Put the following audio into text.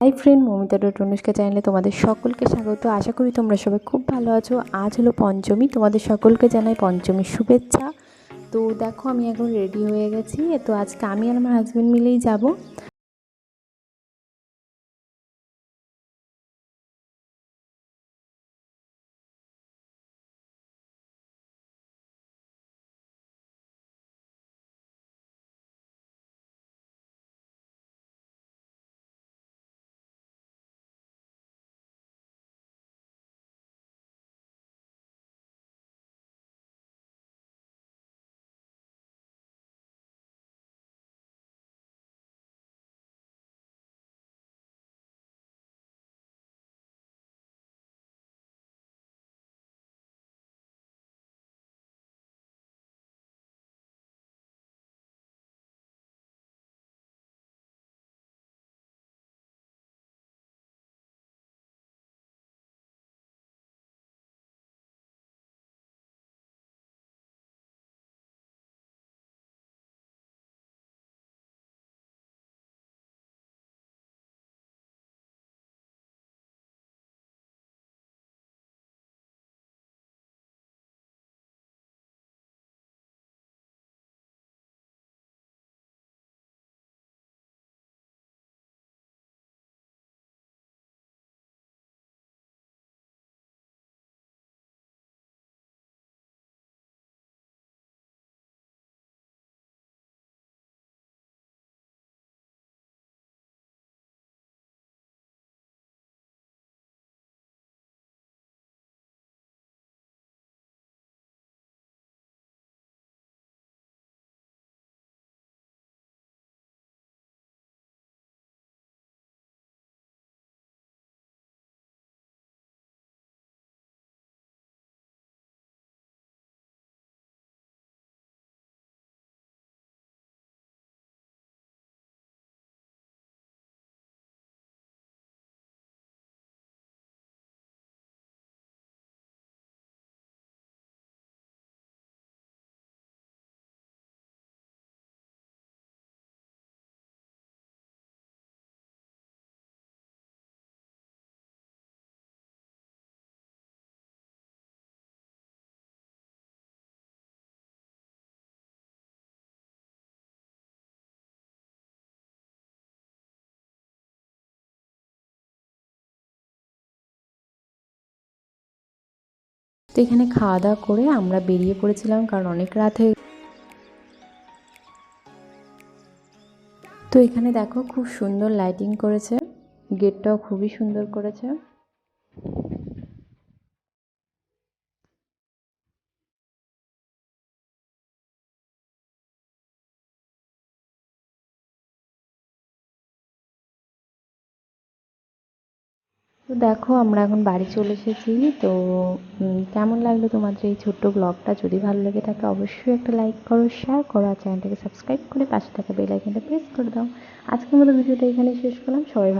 Hi friend Mamita dot Anushka চ্যানেলে তোমাদের সকলকে স্বাগত। আশা করি তোমরা সবাই খুব ভালো আছো। আজ হলো পঞ্চমী। তোমাদের সকলকে জানাই পঞ্চমীর শুভেচ্ছা। তো দেখো, আমি এখন রেডি হয়ে গেছি। তো আজকে আমি আর আমার হাজব্যান্ড মিলেই যাব। এখানে খাওয়া দাওয়া করে আমরা বেরিয়ে পড়েছিলাম কারণ অনেক রাত হয়ে তো এখানে দেখো খুব সুন্দর লাইটিং করেছে। গেটটাও খুবই সুন্দর করেছে। তো দেখো, আমরা এখন বাড়ি চলে এসেছি। তো কেমন লাগল তোমাদের এই ছোট্ট ব্লগটা যদি ভালো লেগে থাকে, অবশ্যই একটা লাইক করো শেয়ার করো, আর চ্যানেলটাকে সাবস্ক্রাইব করে পাশে থাকা বেল আইকনটা প্রেস করে দাও। আজকের মতো ভিডিওটা এখানে শেষ করলাম। সবাই ভালো